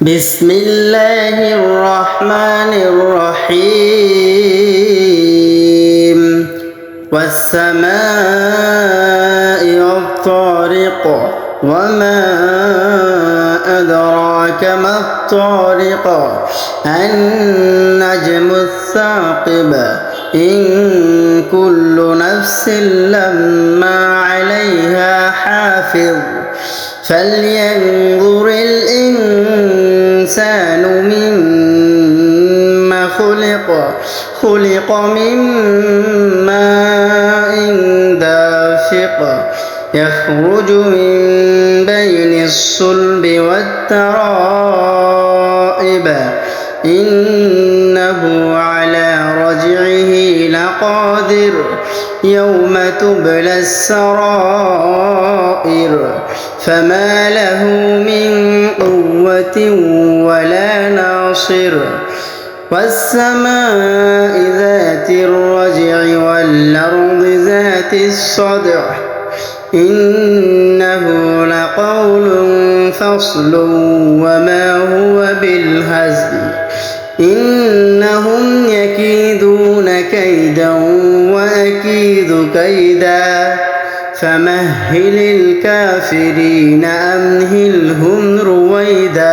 بسم الله الرحمن الرحيم والسماء والطارق وما أدراك ما الطارق النجم الثاقب إن كل نفس لما عليها حافظ فلينظر الإنسان مما خلق خلق من ماء دافق يخرج من بين الصلب والترائب لقادر يوم تبلى السرائر فما له من قوة ولا ناصر والسماء ذات الرجع والأرض ذات الصدع إنه لقول فصل وما هو بالهزل يكيدون كيدا وأكيد كيدا فمهل الكافرين أمهلهم رويدا